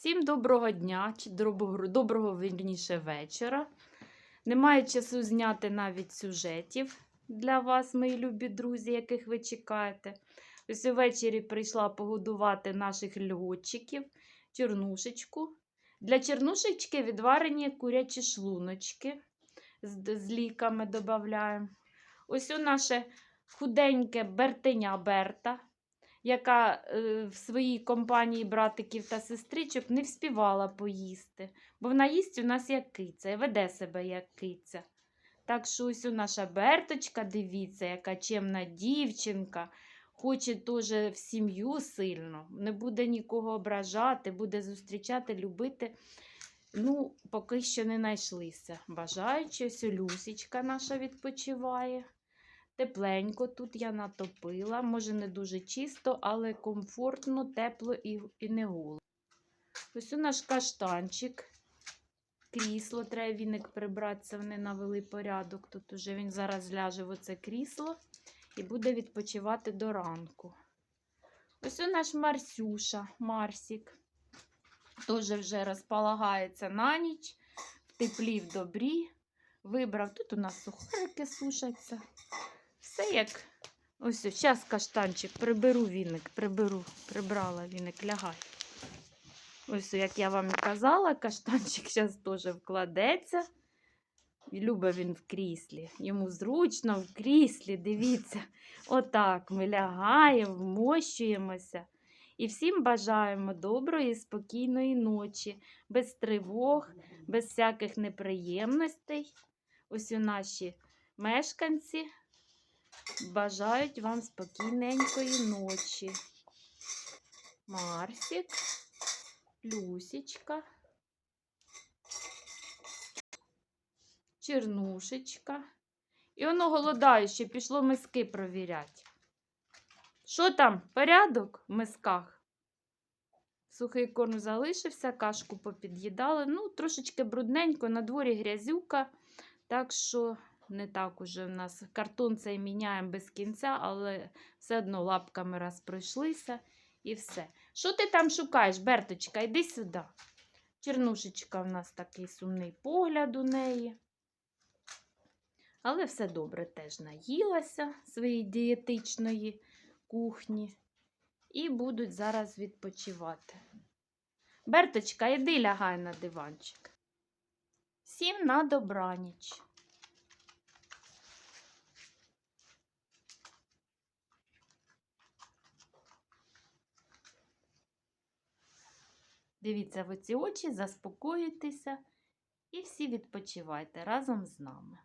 Всім доброго дня, чи доброго, доброго вірніше вечора. Немає часу зняти навіть сюжетів для вас, мої любі друзі, яких ви чекаєте. Ось увечері прийшла погодувати наших льготчиків, чернушечку. Для чернушечки відварені курячі шлуночки з, з ліками додаємо. Ось у наше худеньке бертеня Берта яка е, в своїй компанії братиків та сестричок не вспівала поїсти, бо вона їсть у нас як киця і веде себе як киця. Так що ось у наша Берточка, дивіться, яка чемна дівчинка, хоче теж в сім'ю сильно, не буде нікого ображати, буде зустрічати, любити. Ну, поки що не знайшлися. Бажаючи, ось Люсічка наша відпочиває. Тепленько тут я натопила, може не дуже чисто, але комфортно, тепло і, і не голо. Ось у наш каштанчик. Крісло, треба віник прибратися, вони навели порядок. Тут уже він зараз ляже в оце крісло і буде відпочивати до ранку. Ось у наш Марсюша, Марсік. Теж вже розполагається на ніч, в теплі в добрі. Вибрав, тут у нас сухарики сушаться. Все як. Ось, зараз каштанчик, приберу віник, приберу, прибрала віник, лягай. Ось, як я вам і казала, каштанчик зараз теж вкладеться. І Любить він в кріслі. Йому зручно в кріслі, дивіться. Отак ми лягаємо, вмощуємося. І всім бажаємо доброї, спокійної ночі, без тривог, без всяких неприємностей. Ось у наші мешканці бажають вам спокійненької ночі. Марсик, Люсічка, Чернушечка. І воно голодає, ще пішло миски провіряти. Що там? Порядок в мисках? Сухий корм залишився, кашку попід'їдали. Ну, трошечки брудненько, на дворі грязюка, так що не так уже в нас картон цей міняємо без кінця, але все одно лапками раз пройшлися і все. Що ти там шукаєш, Берточка? Йди сюди. Чернушечка в нас такий сумний погляд у неї. Але все добре теж наїлася своєї дієтичної кухні. І будуть зараз відпочивати. Берточка, іди лягай на диванчик. Всім на добраніч. Дивіться в оці очі, заспокоїтеся і всі відпочивайте разом з нами.